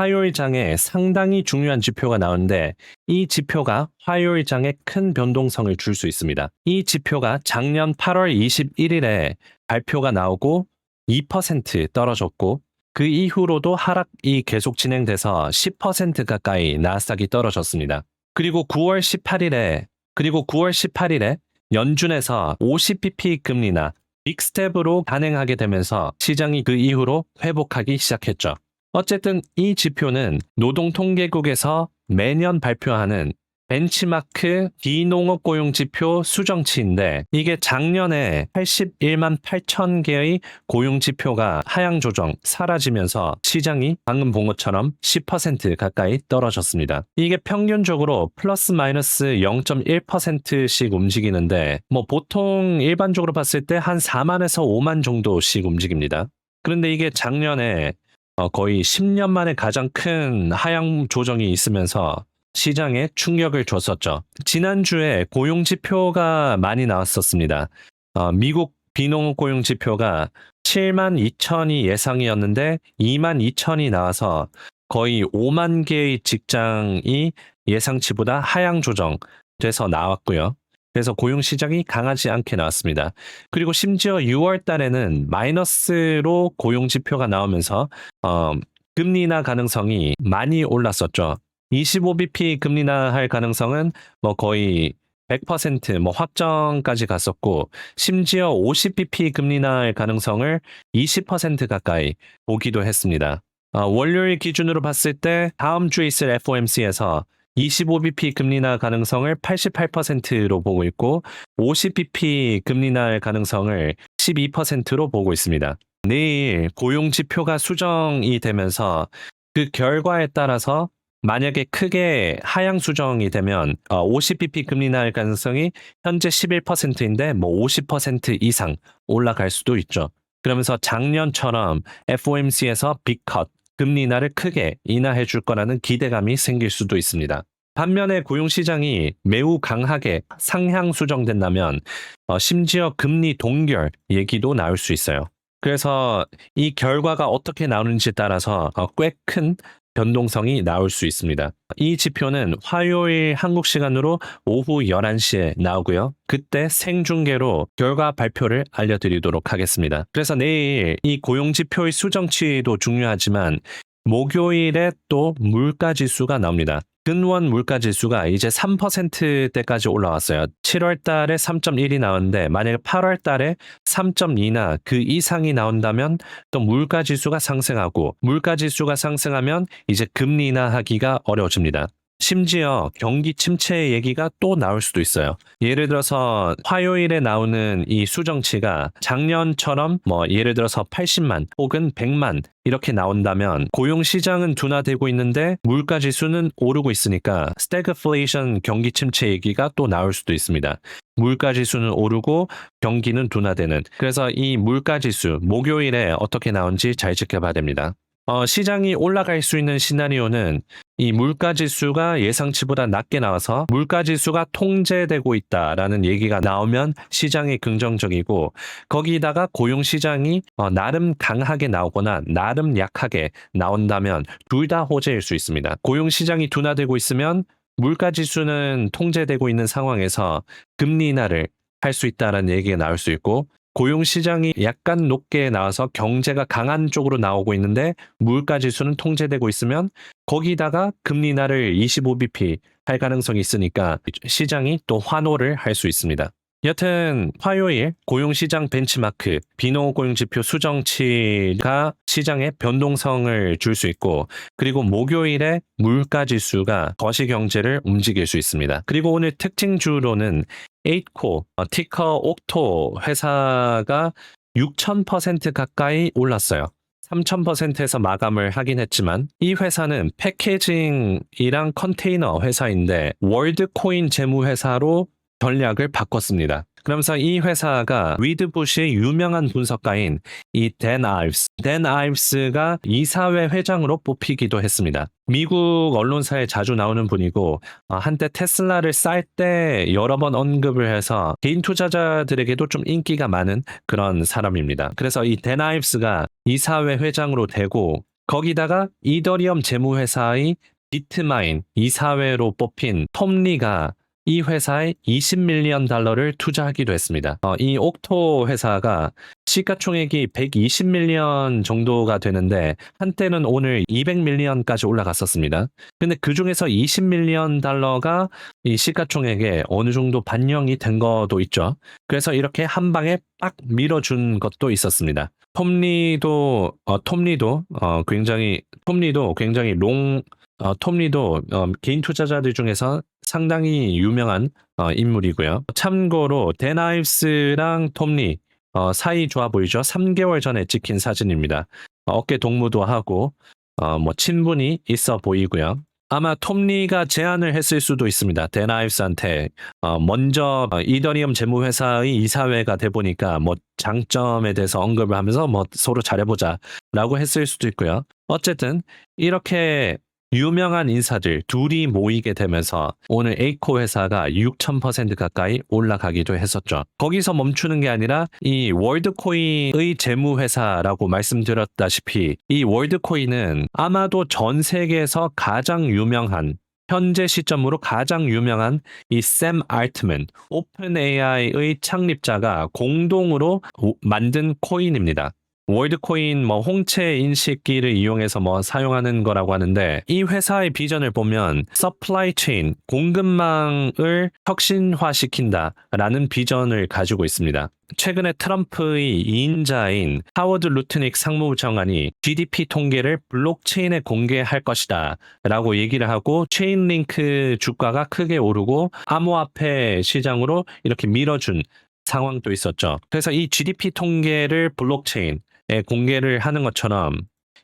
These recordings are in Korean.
화요일 장에 상당히 중요한 지표가 나오는데 이 지표가 화요일 장에 큰 변동성을 줄 수 있습니다. 이 지표가 작년 8월 21일에 발표가 나오고 2% 떨어졌고 그 이후로도 하락이 계속 진행돼서 10% 가까이 나스닥이 떨어졌습니다. 그리고 9월 18일에 그리고 9월 18일에 연준에서 50bp 금리나 빅스텝으로 단행하게 되면서 시장이 그 이후로 회복하기 시작했죠. 어쨌든 이 지표는 노동통계국에서 매년 발표하는 벤치마크 비농업 고용 지표 수정치인데 이게 작년에 81만 8천 개의 고용 지표가 하향 조정 사라지면서 시장이 방금 본 것처럼 10% 가까이 떨어졌습니다. 이게 평균적으로 플러스 마이너스 0.1%씩 움직이는데 뭐 보통 일반적으로 봤을 때 한 4만에서 5만 정도씩 움직입니다. 그런데 이게 작년에 어, 거의 10년 만에 가장 큰 하향 조정이 있으면서 시장에 충격을 줬었죠. 지난주에 고용 지표가 많이 나왔었습니다. 어, 미국 비농업 고용 지표가 7만 2천이 예상이었는데 2만 2천이 나와서 거의 5만 개의 직장이 예상치보다 하향 조정돼서 나왔고요. 그래서 고용 시장이 강하지 않게 나왔습니다. 그리고 심지어 6월 달에는 마이너스로 고용 지표가 나오면서 어, 금리 인하 가능성이 많이 올랐었죠. 25bp 금리 인하할 가능성은 뭐 거의 100%뭐 확정까지 갔었고 심지어 50bp 금리 인하할 가능성을 20% 가까이 보기도 했습니다. 어, 월요일 기준으로 봤을 때 다음 주에 있을 FOMC에서 25bp 금리 인하 가능성을 88%로 보고 있고 50bp 금리 인하할 가능성을 12%로 보고 있습니다. 내일 고용 지표가 수정이 되면서 그 결과에 따라서 만약에 크게 하향 수정이 되면 50bp 금리 인하할 가능성이 현재 11%인데 뭐 50% 이상 올라갈 수도 있죠. 그러면서 작년처럼 FOMC에서 빅컷 금리 인하를 크게 인하해 줄 거라는 기대감이 생길 수도 있습니다. 반면에 고용 시장이 매우 강하게 상향 수정된다면 어, 심지어 금리 동결 얘기도 나올 수 있어요. 그래서 이 결과가 어떻게 나오는지 따라서 어, 꽤큰 변동성이 나올 수 있습니다. 이 지표는 화요일 한국 시간으로 오후 11시에 나오고요. 그때 생중계로 결과 발표를 알려드리도록 하겠습니다. 그래서 내일 이 고용 지표의 수정치도 중요하지만 목요일에 또 물가 지수가 나옵니다. 근원 물가 지수가 이제 3%대까지 올라왔어요. 7월 달에 3.1이 나왔는데 만약에 8월 달에 3.2나 그 이상이 나온다면 또 물가 지수가 상승하고 물가 지수가 상승하면 이제 금리 인하하기가 어려워집니다. 심지어 경기 침체 얘기가 또 나올 수도 있어요. 예를 들어서 화요일에 나오는 이 수정치가 작년처럼 뭐 예를 들어서 80만 혹은 100만 이렇게 나온다면 고용 시장은 둔화되고 있는데 물가 지수는 오르고 있으니까 스태그플레이션 경기 침체 얘기가 또 나올 수도 있습니다. 물가 지수는 오르고 경기는 둔화되는 그래서 이 물가 지수 목요일에 어떻게 나온지 잘 지켜봐야 됩니다. 어, 시장이 올라갈 수 있는 시나리오는 이 물가 지수가 예상치보다 낮게 나와서 물가 지수가 통제되고 있다라는 얘기가 나오면 시장이 긍정적이고 거기다가 고용 시장이 어, 나름 강하게 나오거나 나름 약하게 나온다면 둘 다 호재일 수 있습니다. 고용 시장이 둔화되고 있으면 물가 지수는 통제되고 있는 상황에서 금리 인하를 할 수 있다라는 얘기가 나올 수 있고 고용 시장이 약간 높게 나와서 경제가 강한 쪽으로 나오고 있는데 물가 지수는 통제되고 있으면 거기다가 금리 인하를 25bp 할 가능성이 있으니까 시장이 또 환호를 할 수 있습니다. 여튼 화요일 고용시장 벤치마크 비농업 고용지표 수정치가 시장에 변동성을 줄 수 있고 그리고 목요일에 물가지수가 거시경제를 움직일 수 있습니다. 그리고 오늘 특징주로는 8코 어, 티커 옥토 회사가 6,000% 가까이 올랐어요. 3,000%에서 마감을 하긴 했지만 이 회사는 패키징이랑 컨테이너 회사인데 월드코인 재무회사로 전략을 바꿨습니다. 그러면서 이 회사가 위드 부시의 유명한 분석가인 이댄 아이브스, 댄 아이브스가 이사회 회장으로 뽑히기도 했습니다. 미국 언론사에 자주 나오는 분이고 어, 한때 테슬라를 쌀 때 여러 번 언급을 해서 개인 투자자들에게도 좀 인기가 많은 그런 사람입니다. 그래서 이댄 아이브스가 이사회 회장으로 되고 거기다가 이더리움 재무회사의 비트마인 이사회로 뽑힌 톰리가 이 회사에 20밀리언 달러를 투자하기도 했습니다. 어, 이 옥토 회사가 시가총액이 120밀리언 정도가 되는데 한때는 오늘 200밀리언까지 올라갔었습니다. 근데 그 중에서 20밀리언 달러가 이 시가총액에 어느 정도 반영이 된 것도 있죠. 그래서 이렇게 한 방에 빡 밀어준 것도 있었습니다. 톰리도 어, 톰리도 어, 굉장히 톰리도 굉장히 롱 어, 톰리도 어, 개인 투자자들 중에서 상당히 유명한 어, 인물이고요. 참고로 데나이브스랑 톰리 어, 사이 좋아 보이죠? 3개월 전에 찍힌 사진입니다. 어, 어깨 동무도 하고 어, 뭐 친분이 있어 보이고요. 아마 톰리가 제안을 했을 수도 있습니다. 데나이브스한테 어, 먼저 어, 이더리움 재무회사의 이사회가 돼 보니까 뭐 장점에 대해서 언급을 하면서 뭐 서로 잘해보자라고 했을 수도 있고요. 어쨌든 이렇게 유명한 인사들 둘이 모이게 되면서 오늘 에이코 회사가 6,000% 가까이 올라가기도 했었죠. 거기서 멈추는 게 아니라 이 월드코인의 재무회사라고 말씀드렸다시피 이 월드코인은 아마도 전 세계에서 가장 유명한 현재 시점으로 가장 유명한 이 샘 알트맨 오픈 AI의 창립자가 공동으로 오- 만든 코인입니다. 월드코인 뭐 홍채 인식기를 이용해서 뭐 사용하는 거라고 하는데 이 회사의 비전을 보면 서플라이 체인 공급망을 혁신화시킨다라는 비전을 가지고 있습니다. 최근에 트럼프의 2인자인 하워드 루트닉 상무부 장관이 GDP 통계를 블록체인에 공개할 것이다 라고 얘기를 하고 체인링크 주가가 크게 오르고 암호화폐 시장으로 이렇게 밀어준 상황도 있었죠. 그래서 이 GDP 통계를 블록체인에 공개를 하는 것처럼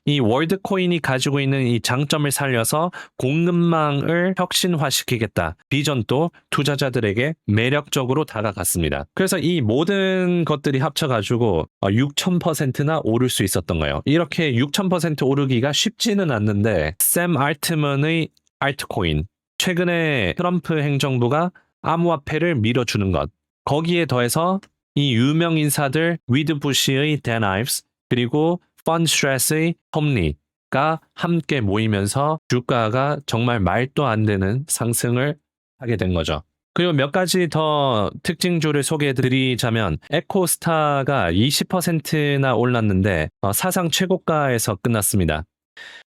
이 월드코인이 가지고 있는 이 장점을 살려서 공급망을 혁신화시키겠다. 비전도 투자자들에게 매력적으로 다가갔습니다. 그래서 이 모든 것들이 합쳐가지고 6,000%나 오를 수 있었던 거예요. 이렇게 6,000% 오르기가 쉽지는 않는데 샘 알트먼의 알트코인 최근에 트럼프 행정부가 암호화폐를 밀어주는 것 거기에 더해서 이 유명 인사들 위드 부시의 댄 아이브스 그리고 펀스트레스의 톰리가 함께 모이면서 주가가 정말 말도 안 되는 상승을 하게 된 거죠. 그리고 몇 가지 더 특징주를 소개해 드리자면 에코스타가 20%나 올랐는데 어, 사상 최고가에서 끝났습니다.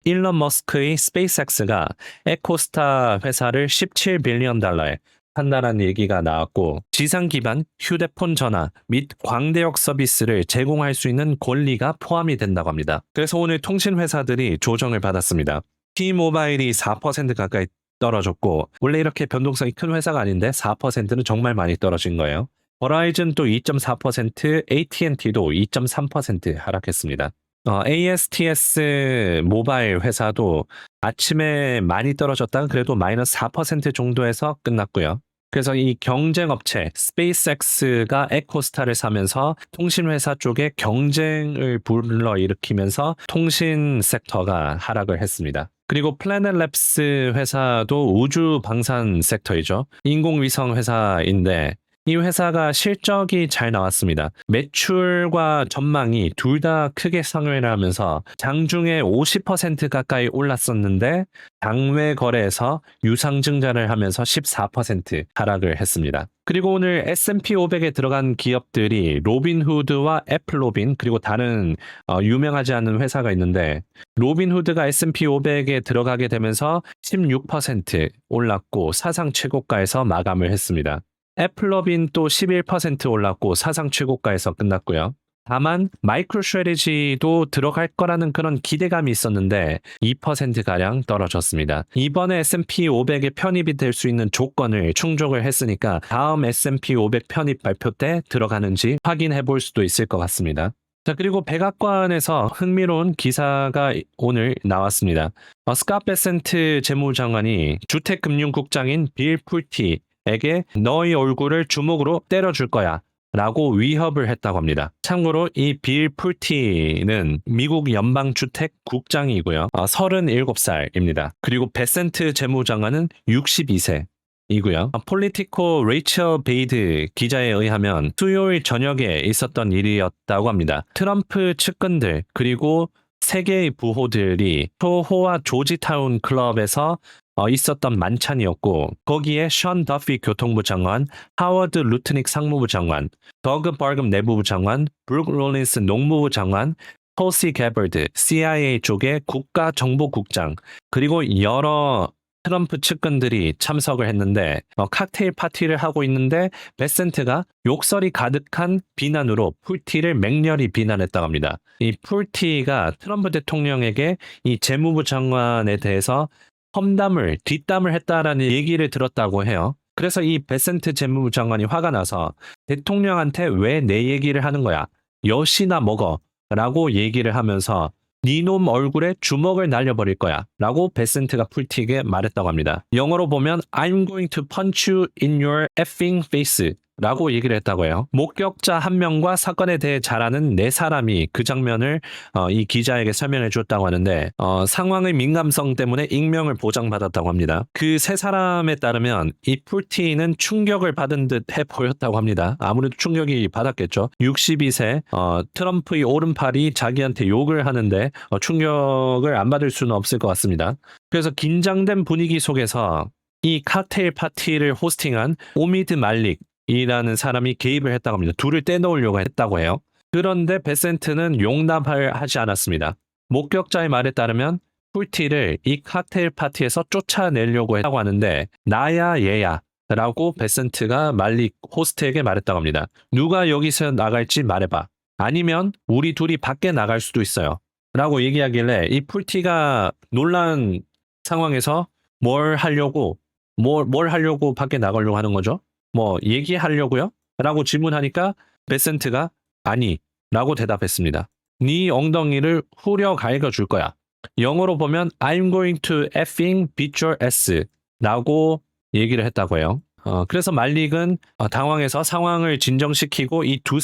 일론 머스크의 스페이스X가 에코스타 회사를 17빌리언 달러에 한다라는 얘기가 나왔고 지상 기반 휴대폰 전화 및 광대역 서비스를 제공할 수 있는 권리가 포함이 된다고 합니다. 그래서 오늘 통신 회사들이 조정을 받았습니다. T-모바일이 4% 가까이 떨어졌고 원래 이렇게 변동성이 큰 회사가 아닌데 4%는 정말 많이 떨어진 거예요. 버라이즌 또 2.4%, AT&T도 2.3% 하락했습니다. 어, ASTS 모바일 회사도 아침에 많이 떨어졌다가 그래도 마이너스 4% 정도에서 끝났고요. 그래서 이 경쟁 업체 스페이스X가 에코스타를 사면서 통신 회사 쪽에 경쟁을 불러 일으키면서 통신 섹터가 하락을 했습니다. 그리고 플래넷랩스 회사도 우주 방산 섹터이죠. 인공위성 회사인데 이 회사가 실적이 잘 나왔습니다. 매출과 전망이 둘 다 크게 상회를 하면서 장중에 50% 가까이 올랐었는데 당외 거래에서 유상증자를 하면서 14% 하락을 했습니다. 그리고 오늘 S&P 500에 들어간 기업들이 로빈후드와 애플로빈 그리고 다른 어, 유명하지 않은 회사가 있는데 로빈후드가 S&P 500에 들어가게 되면서 16% 올랐고 사상 최고가에서 마감을 했습니다. 애플러빈 또 11% 올랐고 사상 최고가에서 끝났고요. 다만 마이크로 스트레지도 들어갈 거라는 그런 기대감이 있었는데 2%가량 떨어졌습니다. 이번에 S&P 500에 편입이 될 수 있는 조건을 충족을 했으니까 다음 S&P 500 편입 발표 때 들어가는지 확인해 볼 수도 있을 것 같습니다. 자, 그리고 백악관에서 흥미로운 기사가 오늘 나왔습니다. 어, 스카 베센트 재무장관이 주택금융국장인 빌 풀티 에게 너의 얼굴을 주먹으로 때려줄 거야. 라고 위협을 했다고 합니다. 참고로 이 빌 풀티는 미국 연방주택 국장이고요. 어, 37살입니다. 그리고 베센트 재무장관은 62세. 이고요. 폴리티코 레이첼 베이드 기자에 의하면 수요일 저녁에 있었던 일이었다고 합니다. 트럼프 측근들 그리고 세 개의 부호들이 소호와 조지타운 클럽에서 어, 있었던 만찬이었고 거기에 션 더피 교통부 장관, 하워드 루트닉 상무부 장관, 더그 버금 내부부 장관, 브룩 롤린스 농무부 장관, 톨시 개버드 CIA 쪽의 국가 정보국장 그리고 여러 트럼프 측근들이 참석을 했는데 어, 칵테일 파티를 하고 있는데 베센트가 욕설이 가득한 비난으로 풀티를 맹렬히 비난했다고 합니다. 이 풀티가 트럼프 대통령에게 이 재무부 장관에 대해서 험담을 뒷담을 했다라는 얘기를 들었다고 해요. 그래서 이 베센트 재무부 장관이 화가 나서 대통령한테 왜 내 얘기를 하는 거야? 여시나 먹어. 라고 얘기를 하면서 니놈 얼굴에 주먹을 날려버릴 거야. 라고 베센트가 풀틱에 말했다고 합니다. 영어로 보면 I'm going to punch you in your effing face. 라고 얘기를 했다고 해요. 목격자 한 명과 사건에 대해 잘 아는 네 사람이 그 장면을 어, 이 기자에게 설명해 줬다고 하는데 어, 상황의 민감성 때문에 익명을 보장받았다고 합니다. 그 세 사람에 따르면 이 풀티는 충격을 받은 듯해 보였다고 합니다. 아무래도 충격이 받았겠죠. 62세 어, 트럼프의 오른팔이 자기한테 욕을 하는데 어, 충격을 안 받을 수는 없을 것 같습니다. 그래서 긴장된 분위기 속에서 이 칵테일 파티를 호스팅한 오미드 말릭 이라는 사람이 개입을 했다고 합니다. 둘을 떼놓으려고 했다고 해요. 그런데 베센트는 용납을 하지 않았습니다. 목격자의 말에 따르면 풀티를 이 칵테일 파티에서 쫓아내려고 했다고 하는데 나야 얘야 라고 베센트가 말리 호스트에게 말했다고 합니다. 누가 여기서 나갈지 말해봐. 아니면 우리 둘이 밖에 나갈 수도 있어요. 라고 얘기하길래 이 풀티가 놀란 상황에서 뭘 하려고 뭘, 뭘 하려고 밖에 나가려고 하는 거죠? 뭐 얘기하려고요? 라고 질문하니까 베센트가 아니 라고 대답했습니다. 네 엉덩이를 후려 갈겨 줄 거야. 영어로 보면 I'm going to effing beat your ass 라고 얘기를 했다고 해요. 어, 그래서 말릭은 어, 당황해서 상황을 진정시키고 이 두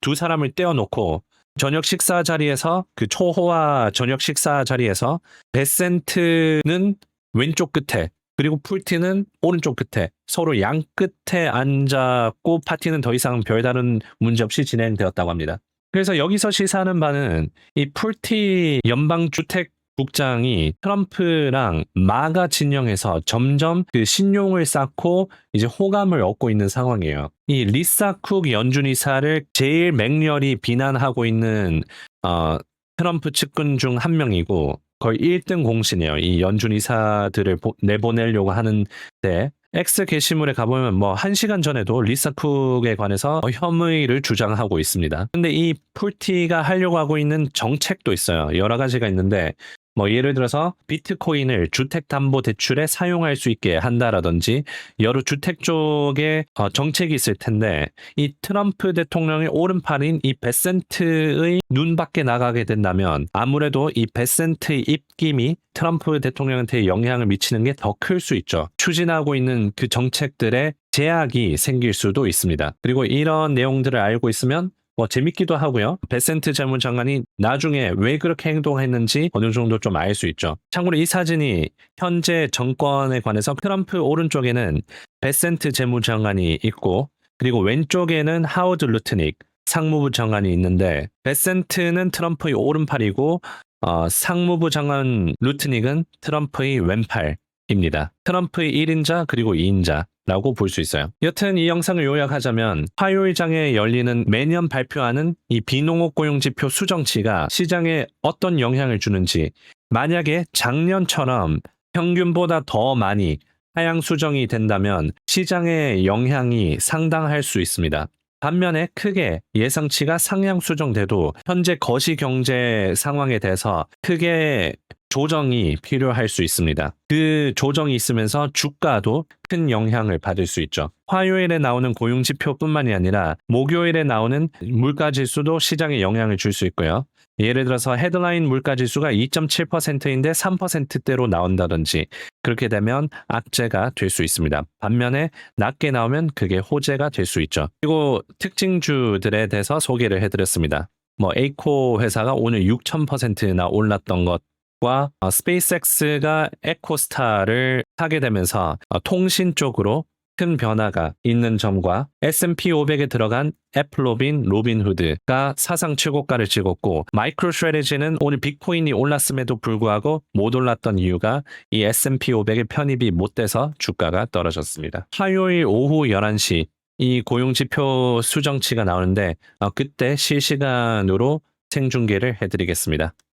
두 사람을 떼어놓고 저녁 식사 자리에서 그 초호와 저녁 식사 자리에서 베센트는 왼쪽 끝에 그리고 풀티는 오른쪽 끝에 서로 양 끝에 앉았고 파티는 더 이상 별다른 문제 없이 진행되었다고 합니다. 그래서 여기서 시사하는 바는 이 풀티 연방주택 국장이 트럼프랑 마가 진영에서 점점 그 신용을 쌓고 이제 호감을 얻고 있는 상황이에요. 이 리사 쿡 연준 이사를 제일 맹렬히 비난하고 있는 어, 트럼프 측근 중 한 명이고 거의 1등 공신이에요. 이 연준 이사들을 보- 내보내려고 하는데 X 게시물에 가보면 뭐한 시간 전에도 리사 쿡에 관해서 혐의를 주장하고 있습니다. 근데 이 풀티가 하려고 하고 있는 정책도 있어요. 여러 가지가 있는데 뭐 예를 들어서 비트코인을 주택담보대출에 사용할 수 있게 한다라든지 여러 주택 쪽에 어, 정책이 있을 텐데 이 트럼프 대통령의 오른팔인 이 베센트의 눈 밖에 나가게 된다면 아무래도 이 베센트의 입김이 트럼프 대통령한테 영향을 미치는 게 더 클 수 있죠. 추진하고 있는 그 정책들의 제약이 생길 수도 있습니다. 그리고 이런 내용들을 알고 있으면 뭐 재밌기도 하고요. 베센트 재무장관이 나중에 왜 그렇게 행동했는지 어느 정도 좀 알 수 있죠. 참고로 이 사진이 현재 정권에 관해서 트럼프 오른쪽에는 베센트 재무장관이 있고 그리고 왼쪽에는 하워드 루트닉 상무부 장관이 있는데 베센트는 트럼프의 오른팔이고 어, 상무부 장관 루트닉은 트럼프의 왼팔입니다. 트럼프의 1인자 그리고 2인자 라고 볼 수 있어요. 여튼 이 영상을 요약하자면 화요일장에 열리는 매년 발표하는 이 비농업 고용지표 수정치가 시장에 어떤 영향을 주는지 만약에 작년처럼 평균보다 더 많이 하향 수정이 된다면 시장의 영향이 상당할 수 있습니다. 반면에 크게 예상치가 상향 수정돼도 현재 거시 경제 상황에 대해서 크게 조정이 필요할 수 있습니다. 그 조정이 있으면서 주가도 큰 영향을 받을 수 있죠. 화요일에 나오는 고용 지표뿐만이 아니라 목요일에 나오는 물가 지수도 시장에 영향을 줄 수 있고요. 예를 들어서 헤드라인 물가 지수가 2.7%인데 3%대로 나온다든지 그렇게 되면 악재가 될 수 있습니다. 반면에 낮게 나오면 그게 호재가 될 수 있죠. 그리고 특징주들에 대해서 소개를 해드렸습니다. 뭐 에이코 회사가 오늘 6,000%나 올랐던 것 과 어, 스페이스X가 에코스타를 사게 되면서 어, 통신 쪽으로 큰 변화가 있는 점과 S&P 500에 들어간 애플로빈, 로빈후드가 사상 최고가를 찍었고 마이크로 스트레지는 오늘 비트코인이 올랐음에도 불구하고 못 올랐던 이유가 이 S&P 500의 편입이 못 돼서 주가가 떨어졌습니다. 화요일 오후 11시 이 고용지표 수정치가 나오는데 어, 그때 실시간으로 생중계를 해드리겠습니다.